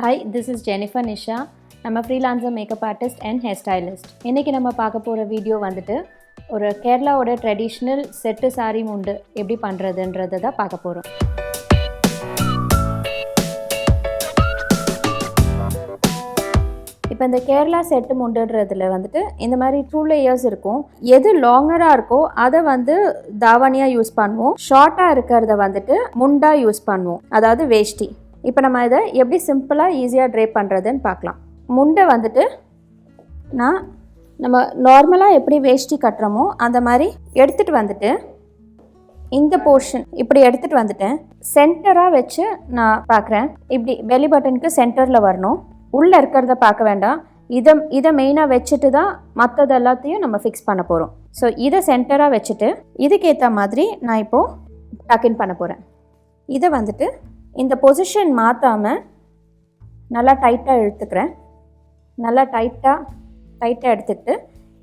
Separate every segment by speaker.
Speaker 1: Hi this is Jennifer Nisha நம்ம freelancer makeup artist and hair stylist இன்றைக்கி நம்ம பார்க்க போகிற வீடியோ வந்துட்டு ஒரு கேரளாவோட ட்ரெடிஷ்னல் செட்டு சாரி முண்டு எப்படி பண்ணுறதுன்றதை தான் பார்க்க போகிறோம் இப்போ இந்த கேரளா செட்டு முண்டுன்றதுல வந்துட்டு இந்த மாதிரி டூ லேயர்ஸ் இருக்கும். எது லாங்கராக இருக்கோ அதை வந்து தாவணியாக யூஸ் பண்ணுவோம். ஷார்ட்டாக இருக்கிறத வந்துட்டு முண்டாக யூஸ் பண்ணுவோம். அதாவது வேஷ்டி. இப்போ நம்ம இதை எப்படி சிம்பிளாக ஈஸியாக ட்ரேப் பண்ணுறதுன்னு பார்க்கலாம். முண்டை வந்துட்டு நான் நம்ம நார்மலாக எப்படி வேஷ்டி கட்டுறோமோ அந்த மாதிரி எடுத்துகிட்டு வந்துட்டு இந்த போர்ஷன் இப்படி எடுத்துகிட்டு வந்துட்டேன் சென்டராக வச்சு நான் பார்க்குறேன். இப்படி வெளி பட்டனுக்கு சென்டரில் வரணும். உள்ளே இருக்கிறத பார்க்க வேண்டாம். இதை இதை மெயினாக வச்சுட்டு தான் மற்றது எல்லாத்தையும் நம்ம ஃபிக்ஸ் பண்ண போகிறோம் ஸோ இதை சென்டராக வச்சுட்டு இதுக்கேற்ற மாதிரி நான் இப்போது டக்கின் பண்ண போகிறேன் இதை வந்துட்டு இந்த பொசிஷன் மாற்றாமல் நல்லா டைட்டாக இழுத்துக்கிறேன். நல்லா டைட்டாக டைட்டாக எடுத்துக்கிட்டு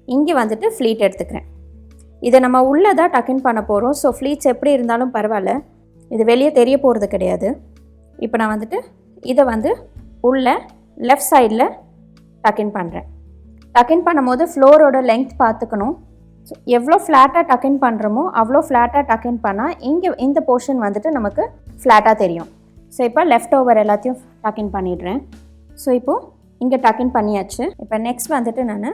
Speaker 1: இங்கே வந்துட்டு ஃப்ளீட் எடுத்துக்கிறேன். இதை நம்ம உள்ளே தான் டக்கின் பண்ண போகிறோம் ஸோ ஃப்ளீட்ஸ் எப்படி இருந்தாலும் பரவாயில்ல. இது வெளியே தெரிய போகிறது கிடையாது. இப்போ நான் வந்துட்டு இதை வந்து உள்ள லெஃப்ட் சைடில் டக்கின் பண்ணுறேன் டக்கின் பண்ணும்போது ஃப்ளோரோட லென்த் பார்த்துக்கணும். ஸோ எவ்வளோ ஃப்ளாட்டாக டக்கின் பண்ணுறோமோ அவ்வளோ ஃப்ளாட்டாக டக்கின் பண்ணால் இங்கே இந்த போர்ஷன் வந்துட்டு நமக்கு ஃப்ளாட்டாக தெரியும். ஸோ இப்போ லெஃப்ட் ஓவர் எல்லாத்தையும் டக்கின் பண்ணிடுறேன். ஸோ இப்போது இங்கே டக்கின் பண்ணியாச்சு. இப்போ நெக்ஸ்ட் வந்துட்டு நான்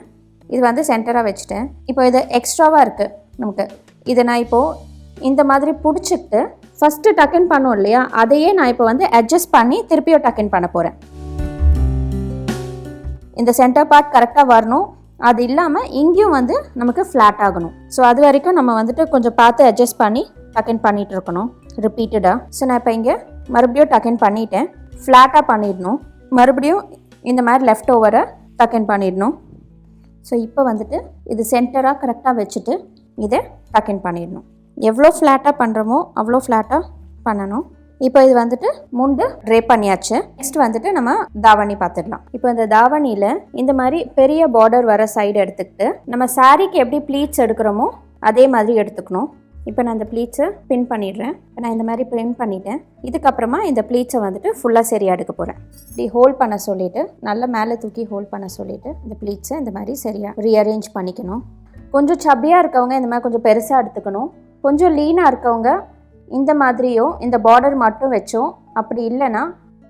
Speaker 1: இது வந்து சென்டராக வச்சுட்டேன். இப்போ இது எக்ஸ்ட்ராவாக இருக்குது நமக்கு. இதை நான் இப்போது இந்த மாதிரி பிடிச்சிக்கிட்டு ஃபஸ்ட்டு டக்கின் பண்ணோம் இல்லையா? அதையே நான் இப்போ வந்து அட்ஜஸ்ட் பண்ணி திருப்பியும் டக்கின் பண்ண போகிறேன் இந்த சென்டர் பார்ட் கரெக்டாக வரணும். அது இல்லாமல் இங்கேயும் வந்து நமக்கு ஃப்ளாட் ஆகணும். ஸோ அது வரைக்கும் நம்ம வந்துட்டு கொஞ்சம் பார்த்து அட்ஜஸ்ட் பண்ணி டக்கின் பண்ணிகிட்டு இருக்கணும். ரிப்பீட்டடாக ஸோ நான் இப்போ இங்கே மறுபடியும் டக்கின் பண்ணிட்டேன். ஃப்ளாட்டாக பண்ணிடணும். மறுபடியும் இந்த மாதிரி லெஃப்ட் ஓவரை டக்கின் பண்ணிடணும். ஸோ இப்போ வந்துட்டு இது சென்டராக கரெக்டாக வச்சுட்டு இதை டக்கின் பண்ணிடணும். எவ்வளோ ஃப்ளாட்டாக பண்ணுறோமோ அவ்வளோ ஃப்ளாட்டாக பண்ணணும். இப்போ இது வந்துட்டு முண்டு ட்ரேப் பண்ணியாச்சு. நெக்ஸ்ட் வந்துட்டு நம்ம தாவணி பார்த்துடலாம். இப்போ இந்த தாவணியில் இந்த மாதிரி பெரிய பார்டர் வர சைடு எடுத்துக்கிட்டு நம்ம சாரீக்கு எப்படி ப்ளீட்ஸ் எடுக்கிறோமோ அதே மாதிரி எடுத்துக்கணும். இப்போ நான் இந்த ப்ளீட்ஸை பின் பண்ணிடுறேன். இப்போ நான் இந்த மாதிரி பின் பண்ணிட்டேன். இதுக்கப்புறமா இந்த ப்ளீட்ஸை வந்துட்டு ஃபுல்லாக சரியாக எடுக்க போகிறேன் இப்படி ஹோல்ட் பண்ண சொல்லிவிட்டு நல்லா மேலே தூக்கி ஹோல்ட் பண்ண சொல்லிவிட்டு இந்த ப்ளீட்ஸை இந்த மாதிரி சரியாக ரீஅரேஞ்ச் பண்ணிக்கணும். கொஞ்சம் சப்பியாக இருக்கவங்க இந்த மாதிரி கொஞ்சம் பெருசாக எடுத்துக்கணும். கொஞ்சம் லீனாக இருக்கவங்க இந்த மாதிரியோ இந்த பார்டர் மட்டும் வச்சோம் அப்படி இல்லைன்னா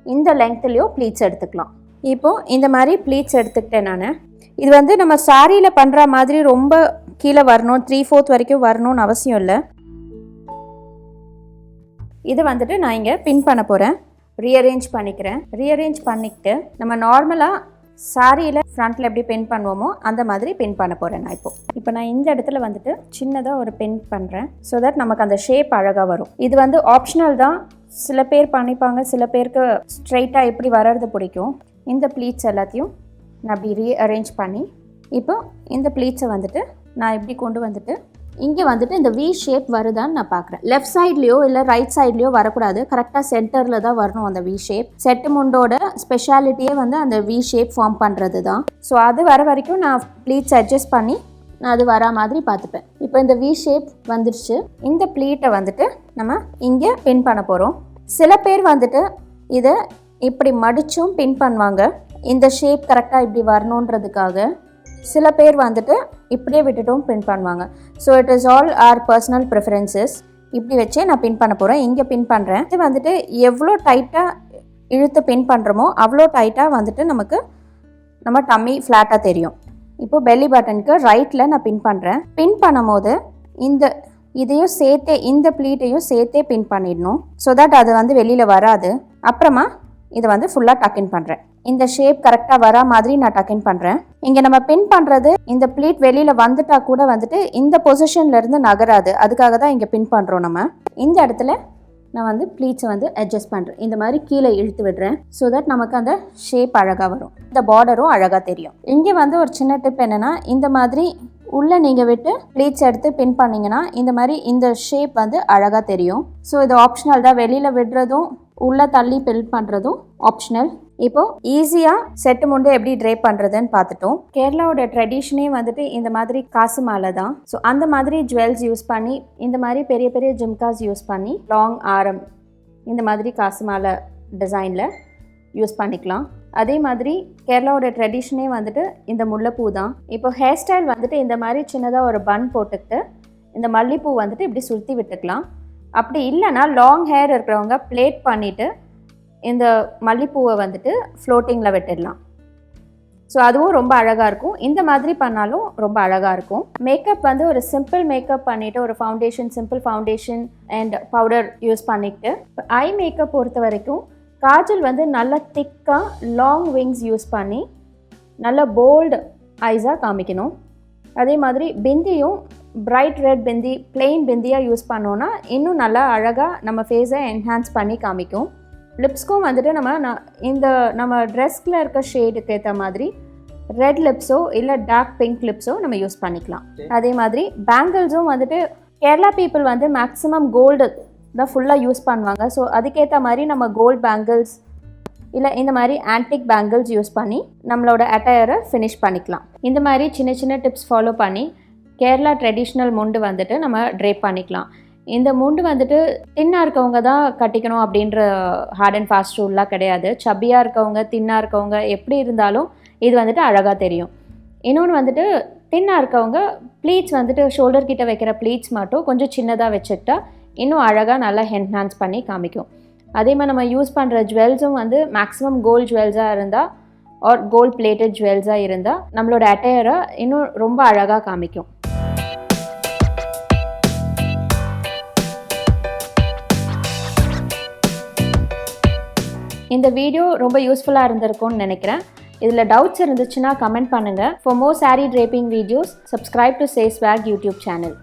Speaker 1: இந்த லெங்க்த்துலேயோ ப்ளீட்ஸ் எடுத்துக்கலாம். இப்போது இந்த மாதிரி ப்ளீட்ஸ் எடுத்துக்கிட்டேன் நான். இது வந்து நம்ம சாரியில் பண்ணுற மாதிரி ரொம்ப கீழே வரணும் த்ரீ ஃபோர்த் வரைக்கும் வரணும்னு அவசியம் இல்லை. இது வந்துட்டு நான் இங்கே பின் பண்ண போகிறேன் ரீஅரேஞ்ச் பண்ணிக்கிறேன். ரீஅரேஞ்ச் பண்ணிக்கிட்டு நம்ம நார்மலாக சாரியில் ஃப்ரண்ட்டில் எப்படி பென் பண்ணுவோமோ அந்த மாதிரி பென் பண்ண போகிறேன் நான் இப்போ. இப்போ நான் இந்த இடத்துல வந்துட்டு சின்னதாக ஒரு பென் பண்ணுறேன் ஸோ தட் நமக்கு அந்த ஷேப் அழகாக வரும். இது வந்து ஆப்ஷனல் தான். சில பேர் பண்ணிப்பாங்க. சில பேருக்கு ஸ்ட்ரைட்டாக எப்படி வர்றது பிடிக்கும். இந்த ப்ளீட்ஸ் எல்லாத்தையும் நான் அப்படி ரீஅரேஞ்ச் பண்ணி இப்போ இந்த ப்ளீட்ஸை வந்துட்டு நான் எப்படி கொண்டு வந்துட்டு இங்கே வந்துட்டு இந்த வி ஷேப் வருதான்னு நான் பார்க்குறேன். லெஃப்ட் சைட்லேயோ இல்லை ரைட் சைட்லேயோ வரக்கூடாது. கரெக்டாக சென்டரில் தான் வரணும் அந்த வி ஷேப் செட்டு முண்டோட ஸ்பெஷாலிட்டியே வந்து அந்த வி ஷேப் ஃபார்ம் பண்ணுறது தான். ஸோ அது வர வரைக்கும் நான் ப்ளீட்ஸ் அட்ஜஸ்ட் பண்ணி நான் அது வரா மாதிரி பார்த்துப்பேன். இப்போ இந்த வி ஷேப் வந்துருச்சு. இந்த ப்ளீட்டை வந்துட்டு நம்ம இங்கே பின் பண்ண போகிறோம் சில பேர் வந்துட்டு இதை இப்படி மடித்தும் பின் பண்ணுவாங்க. இந்த ஷேப் கரெக்டாக இப்படி வரணுன்றதுக்காக சில பேர் வந்துட்டு இப்படியே விட்டுட்டும் பின் பண்ணுவாங்க. So it is all our personal preferences இப்படி வச்சே நான் பின் பண்ண போகிறேன் இங்கே பின் பண்ணுறேன் இது வந்துட்டு எவ்வளோ டைட்டாக இழுத்து பின் பண்ணுறோமோ அவ்வளோ டைட்டாக வந்துட்டு நமக்கு நம்ம டம்மி ஃப்ளாட்டாக தெரியும். இப்போ பெல்லி பட்டனுக்கு ரைட்டில் நான் பின் பண்ணுறேன் பின் பண்ணும் போது இந்த இதையும் சேர்த்தே இந்த ப்ளீட்டையும் சேர்த்தே பின் பண்ணிடணும். ஸோ தட் அது வந்து வெளியில் வராது. அப்புறமா இதை வந்து ஃபுல்லாக டக்கின் பண்ணுறேன் இந்த ஷேப் கரெக்டாக வரா மாதிரி நான் டக்கின் பண்ணுறேன் இங்கே நம்ம பின் பண்ணுறது இந்த ப்ளீட் வெளியில் வந்துட்டா கூட வந்துட்டு இந்த பொசிஷன்லேருந்து நகராது. அதுக்காக தான் இங்கே பின் பண்ணுறோம் நம்ம. இந்த இடத்துல நான் வந்து ப்ளீட்ஸை வந்து அட்ஜஸ்ட் பண்ணுறேன் இந்த மாதிரி கீழே இழுத்து விடுறேன். ஸோ தட் நமக்கு அந்த ஷேப் அழகாக வரும். இந்த பார்டரும் அழகாக தெரியும். இங்கே வந்து ஒரு சின்ன டிப் என்னென்னா இந்த மாதிரி உள்ளே நீங்கள் விட்டு ப்ளீட்ஸ் எடுத்து பின் பண்ணிங்கன்னா இந்த மாதிரி இந்த ஷேப் வந்து அழகாக தெரியும். ஸோ இது ஆப்ஷனல் தான். வெளியில் விடுறதும் உள்ளே தள்ளி பில்ட் பண்ணுறதும் ஆப்ஷனல் இப்போ ஈஸியாக செட்டு முண்டு எப்படி ட்ரேப் பண்ணுறதுன்னு பார்த்துட்டோம். கேரளாவோட ட்ரெடிஷனே வந்துட்டு இந்த மாதிரி காசு மாலை தான். ஸோ அந்த மாதிரி ஜுவல்ஸ் யூஸ் பண்ணி இந்த மாதிரி பெரிய பெரிய ஜிம்காஸ் யூஸ் பண்ணி லாங் ஆரம் இந்த மாதிரி காசு மாலை டிசைனில் யூஸ் பண்ணிக்கலாம். அதே மாதிரி கேரளாவோட ட்ரெடிஷனே வந்துட்டு இந்த முல்லைப்பூ தான். இப்போ ஹேர் ஸ்டைல் வந்துட்டு இந்த மாதிரி சின்னதாக ஒரு பன் போட்டுக்கிட்டு இந்த மல்லிப்பூ வந்துட்டு இப்படி சுற்றி விட்டுக்கலாம். அப்படி இல்லைன்னா லாங் ஹேர் இருக்கிறவங்க பிளேட் பண்ணிவிட்டு இந்த மல்லிப்பூவை வந்துட்டு ஃப்ளோட்டிங்கில் விட்டுடலாம். ஸோ அதுவும் ரொம்ப அழகாக இருக்கும். இந்த மாதிரி பண்ணாலும் ரொம்ப அழகாக இருக்கும். மேக்கப் வந்து ஒரு சிம்பிள் மேக்கப் பண்ணிவிட்டு ஒரு foundation simple foundation and powder use பண்ணிக்கிட்டு ஐ மேக்கப் பொறுத்த வரைக்கும் காஜல் வந்து நல்ல திக்காக லாங் விங்ஸ் யூஸ் பண்ணி நல்ல போல்டு ஐஸாக காமிக்கணும். அதே மாதிரி பிந்தியும் பிரைட் ரெட் பிந்தி பிளெயின் பிந்தியாக யூஸ் பண்ணோன்னா இன்னும் நல்லா அழகாக நம்ம ஃபேஸை என்ஹான்ஸ் பண்ணி காமிக்கும். லிப்ஸ்க்கும் வந்துட்டு நம்ம இந்த நம்ம ட்ரெஸ்ஸில் இருக்க ஷேடுக்கு ஏற்ற மாதிரி ரெட் லிப்ஸோ இல்லை டார்க் பிங்க் லிப்ஸோ நம்ம யூஸ் பண்ணிக்கலாம். அதே மாதிரி பேங்கிள்ஸும் வந்துட்டு கேரளா பீப்புள் வந்து மேக்ஸிமம் கோல்டு தான் ஃபுல்லாக யூஸ் பண்ணுவாங்க. ஸோ அதுக்கேற்ற மாதிரி நம்ம கோல்ட் பேங்கிள்ஸ் இல்லை இந்த மாதிரி ஆன்டிக் பேங்கிள்ஸ் யூஸ் பண்ணி நம்மளோட அட்டையரை ஃபினிஷ் பண்ணிக்கலாம். இந்த மாதிரி சின்ன சின்ன டிப்ஸ் ஃபாலோ பண்ணி கேரளா ட்ரெடிஷ்னல் முண்டு வந்துட்டு நம்ம ட்ரேப் பண்ணிக்கலாம். இந்த முண்டு வந்துட்டு தின்னாக இருக்கவங்க தான் கட்டிக்கணும் அப்படின்ற ஹார்ட் அண்ட் ஃபாஸ்ட் ரூல்லாம் கிடையாது. சப்பியாக இருக்கவங்க தின்னாக இருக்கவங்க எப்படி இருந்தாலும் இது வந்துட்டு அழகாக தெரியும். இன்னொன்று வந்துட்டு தின்னாக இருக்கவங்க ப்ளீட்ஸ் வந்துட்டு ஷோல்டர் கிட்ட வைக்கிற ப்ளீட்ஸ் மட்டும் கொஞ்சம் சின்னதாக வச்சுக்கிட்டா இன்னும் அழகாக நல்லா என்ஹான்ஸ் பண்ணி காமிக்கும். அதே மாதிரி நம்ம யூஸ் பண்ணுற ஜுவல்ஸும் வந்து மேக்ஸிமம் கோல்ட் ஜுவல்ஸாக இருந்தால் ஆர் கோல்ட் பிளேட்டட் ஜுவல்ஸாக இருந்தால் நம்மளோட அட்டையரை இன்னும் ரொம்ப அழகாக காமிக்கும். இந்த வீடியோ ரொம்ப யூஸ்ஃபுல்லாக இருந்திருக்கும்னு நினைக்கிறேன். இதில் டவுட்ஸ் இருந்துச்சுன்னா கமெண்ட் பண்ணுங்கள் for more saree draping videos subscribe to chase வேக் யூடியூப் சேனல்